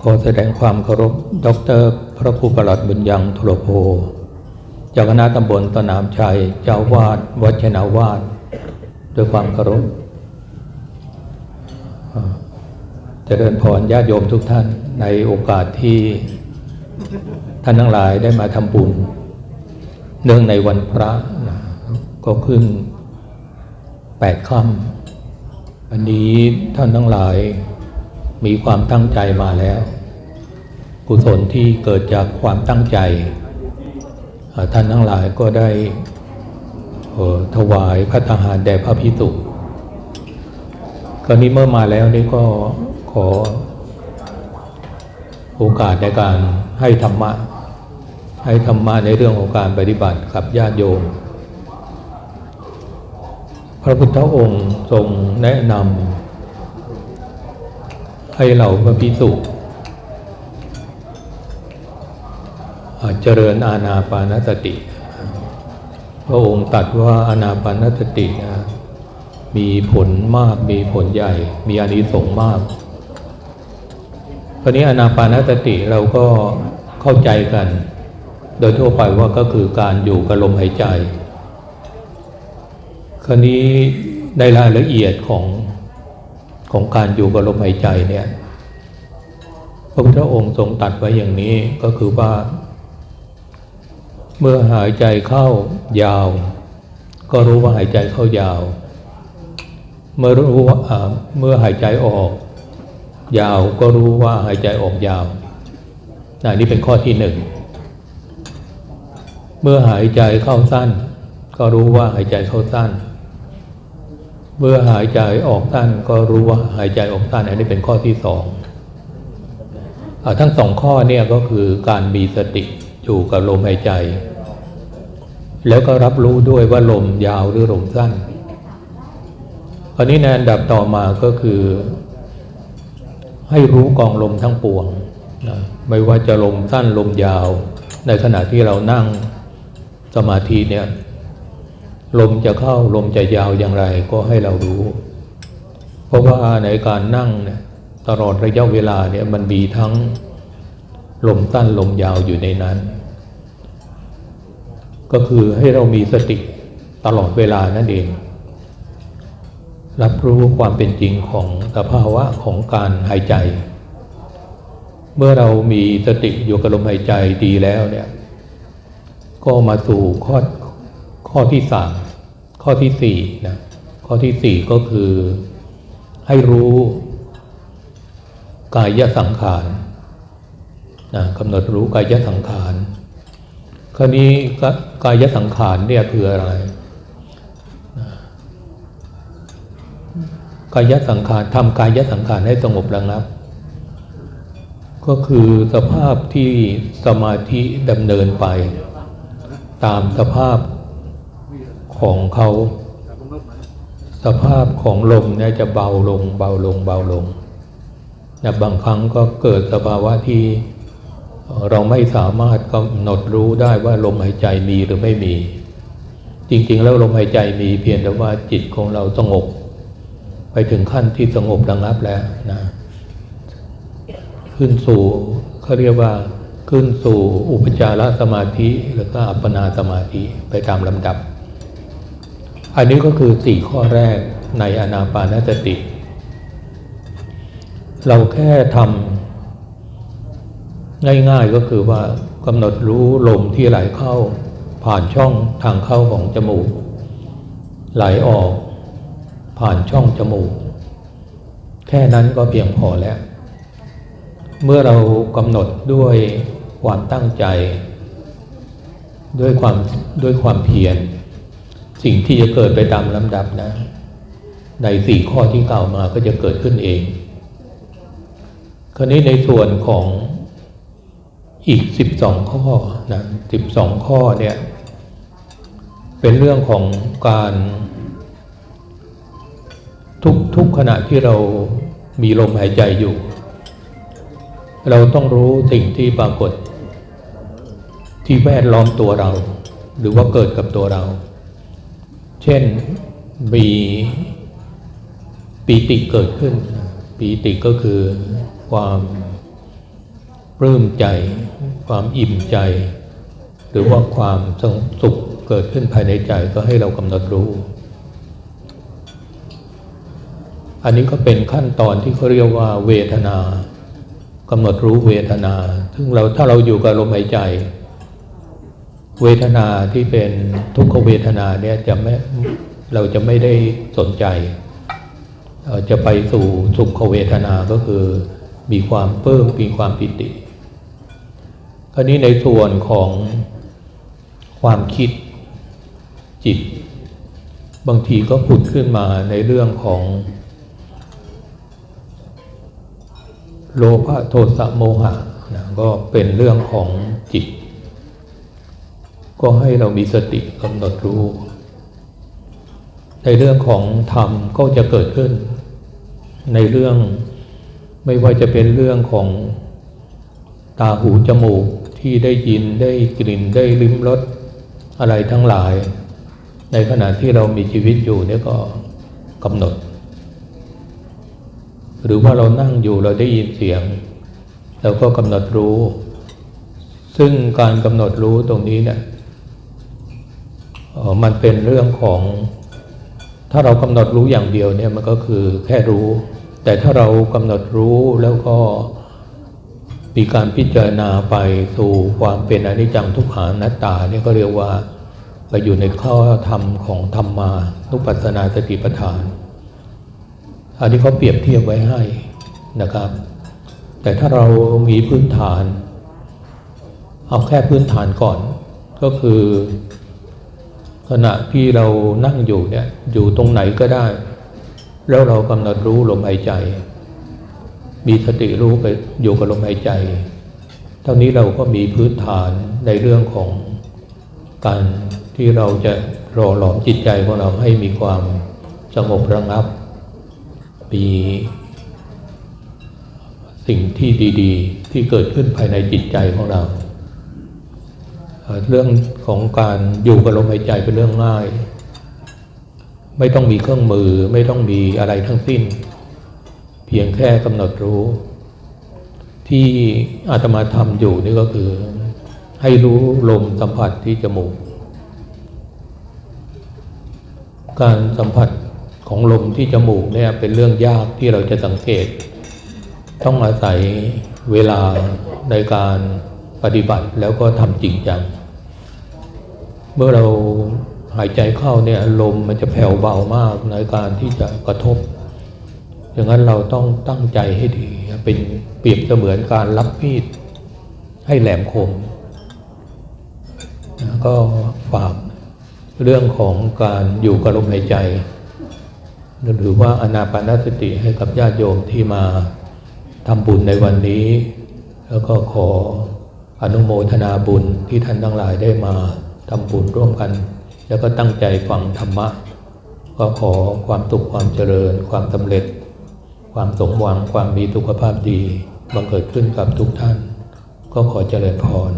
ขอแสดงความเคารพดอกเตอรพระครูประหลัดบุญยังทุรโพเจ้าคณะตำบลตนามชัย เจ้าวาดวัชนาวาดด้วยความเคารพอ่าเจริญพรญาติโยมทุกท่านในโอกาสที่ท่านทั้งหลายได้มาทำบุญ เนื่องในวันพระก็ขึ้นแปดค่ำอันนี้ท่านทั้งหลาย มีความตั้งใจมาแล้ว กุศลที่เกิดจากความตั้งใจ ท่านทั้งหลายก็ได้ถวายพระทหารแด่พระพิสุกรณีเมื่อมาแล้วนี่ก็ขอโอกาสในการให้ธรรมะ ให้ธรรมะในเรื่องของการปฏิบัติกับญาติโยม พระพุทธองค์ทรงแนะนำ ให้เราพระพิสุเจริญอาณาปานสติ พระองค์ตัดว่าอาณาปานสตินะมีผลมากมีผลใหญ่ มีอานิสงส์มากคราวนี้อานาปานสติเราก็เข้าใจกัน โดยทั่วไปว่าก็คือการอยู่กับลมหายใจ คราวนี้ในรายละเอียดของ ของการอยู่กับลมหายใจเนี่ยพระพุทธองค์ทรงตัดไว้อย่างนี้ก็คือว่า เมื่อหายใจเข้ายาว ก็รู้ว่าหายใจเข้ายาว เมื่อรู้ว่าเมื่อหายใจออก ยาวก็รู้ว่าหายใจออกยาวนะนี่เป็นข้อที่หนึ่งเมื่อหายใจเข้าสั้น ก็รู้ว่าหายใจเข้าสั้น เมื่อหายใจออกสั้นก็รู้ว่าหายใจออกสั้นอันนี้เป็นข้อที่สองอทั้งสองข้อเนี่ยก็คือการมีสติอยู่กับลมหายใจ แล้วก็รับรู้ด้วยว่าลมยาวหรือลมสั้นอันนี้ในอันดับต่อมาก็คือ ให้รู้กองลมทั้งปวงนะไม่ว่าจะลมสั้นลมยาว ในขณะที่เรานั่งสมาธิเนี่ย ลมจะเข้าลมจะยาวอย่างไรก็ให้เรารู้ เพราะว่าในการนั่งเนี่ยตลอดระยะเวลาเนี่ยมันมีทั้งลมสั้นลมยาวอยู่ในนั้น ก็คือให้เรามีสติตลอดเวลานั่นเอง รับรู้ความเป็นจริงของสภาวะของการหายใจ เมื่อเรามีสติอยู่กับลมหายใจดีแล้วเนี่ยก็มาสู่ข้อข้อที่สาม ข้อที่สี่นะข้อที่สี่ก็คือให้รู้กายสังขารนะกำหนดรู้กายสังขารคราวนี้กายสังขารเนี่ยคืออะไรกายสังขารทำกายสังขารให้สงบระงับ ก็คือสภาพที่สมาธิดำเนินไป ตามสภาพ ของเขาสภาพของลมเนี่ยจะเบาลงเบาลงเบาลงแต่บางครั้งก็เกิดสภาวะที่เราไม่สามารถกำหนดรู้ได้ว่าลมหายใจมีหรือไม่มี จริงๆ แล้วลมหายใจมีเพียงแต่ว่าจิตของเราสงบ ไปถึงขั้นที่สงบระงับแล้วนะขึ้นสู่เขาเรียกว่าขึ้นสู่อุปจารสมาธิ แล้วก็อัปปนาสมาธิไปตามลำดับ อันนี้ก็คือสี่ข้อแรกในอนาปานสติ เราแค่ทำง่ายๆก็คือว่ากำหนดรู้ลมที่ไหลเข้า ผ่านช่องทางเข้าของจมูก ไหลออก ผ่านช่องจมูก แค่นั้นก็เพียงพอแล้ว เมื่อเรากำหนดด้วยความตั้งใจ ด้วยความด้วยความเพียร สิ่งที่จะเกิดไปตามลำดับนะ ในสี่ข้อที่กล่าวมาก็จะเกิดขึ้นเอง คราวนี้ในส่วนของอีกสิบสองข้อนะสิบสองข้อเนี่ย เป็นเรื่องของการทุกทุกขณะที่เรามีลมหายใจอยู่ เราต้องรู้สิ่งที่ปรากฏ ที่แวดล้อมตัวเรา หรือว่าเกิดกับตัวเรา เช่นมีปีติเกิดขึ้น ปีติก็คือความปลื้มใจ ความอิ่มใจ หรือว่าความส,สุขเกิดขึ้นภายในใจก็ให้เรากำหนดรู้ อันนี้ก็เป็นขั้นตอนที่เขาเรียกว่าเวทนากำหนดรู้เวทนา ซึ่งเราถ้าเราอยู่กับลมหายใจ เวทนาที่เป็นทุกขเวทนาเนี่ยจะไม่เราจะไม่ได้สนใจ จะไปสู่สุขเวทนาก็คือมีความเพิ่มมีความปิติคราวนี้ในส่วนของความคิดจิต บางทีก็ผุดขึ้นมาในเรื่องของ โลภะโทสะโมหะนะก็เป็นเรื่องของจิต ก็ให้เรามีสติกำหนดรู้ ในเรื่องของธรรมก็จะเกิดขึ้น ในเรื่องไม่ว่าจะเป็นเรื่องของตาหูจมูกที่ได้ยินได้กลิ่นได้ลิ้มรสอะไรทั้งหลาย ในขณะที่เรามีชีวิตอยู่เนี่ยก็กำหนด หรือว่าเรานั่งอยู่เราได้ยินเสียงเราก็กำหนดรู้ ซึ่งการกำหนดรู้ตรงนี้เนี่ย มันเป็นเรื่องของถ้าเรากำหนดรู้อย่างเดียวเนี่ยมันก็คือแค่รู้ แต่ถ้าเรากำหนดรู้แล้วก็มีการพิจารณาไปสู่ความเป็นอนิจจังทุกขังนัตตาเนี่ยก็เรียกว่าไปอยู่ในข้อธรรมของธรรมานุปัสสนาสติปัฏฐาน อันนี้เขาเปรียบเทียบไว้ให้นะครับ แต่ถ้าเรามีพื้นฐาน เอาแค่พื้นฐานก่อน ก็คือ ขณะที่เรานั่งอยู่เนี่ยอยู่ตรงไหนก็ได้ แล้วเรากำหนดรู้ลมหายใจ มีสติรู้ไปอยู่กับลมหายใจเท่านี้เราก็มีพื้นฐานในเรื่องของการที่เราจะรอหลอมจิตใจของเราให้มีความสงบระงับ มีสิ่งที่ดี ๆ ที่เกิดขึ้นภายในจิตใจของเรา เรื่องของการอยู่กับลมหายใจเป็นเรื่องง่าย ไม่ต้องมีเครื่องมือไม่ต้องมีอะไรทั้งสิ้น เพียงแค่กำหนดรู้ ที่อาตมาทำอยู่นี่ก็คือ ให้รู้ลมสัมผัสที่จมูก การสัมผัสของลมที่จมูกเนี่ยเป็นเรื่องยากที่เราจะสังเกต ต้องอาศัยเวลาในการปฏิบัติแล้วก็ทำจริงจัง เมื่อเราหายใจเข้าเนี่ยลมมันจะแผ่วเบามากในการที่จะกระทบอย่างนั้นเราต้องตั้งใจให้ดี เป็นเปรียบเสมือนการรับมีดให้แหลมคม ก็ฝากเรื่องของการอยู่กับลมหายใจ หรือว่าอนาปานสติให้กับญาติโยมที่มาทำบุญในวันนี้ แล้วก็ขออนุโมทนาบุญที่ท่านทั้งหลายได้มา ทำบุญร่วมกัน แล้วก็ตั้งใจฟังธรรมะ ก็ขอความสุขความเจริญ ความสำเร็จ ความสมหวังความมีสุขภาพดีบังเกิดขึ้นกับทุกท่าน ก็ขอเจริญพร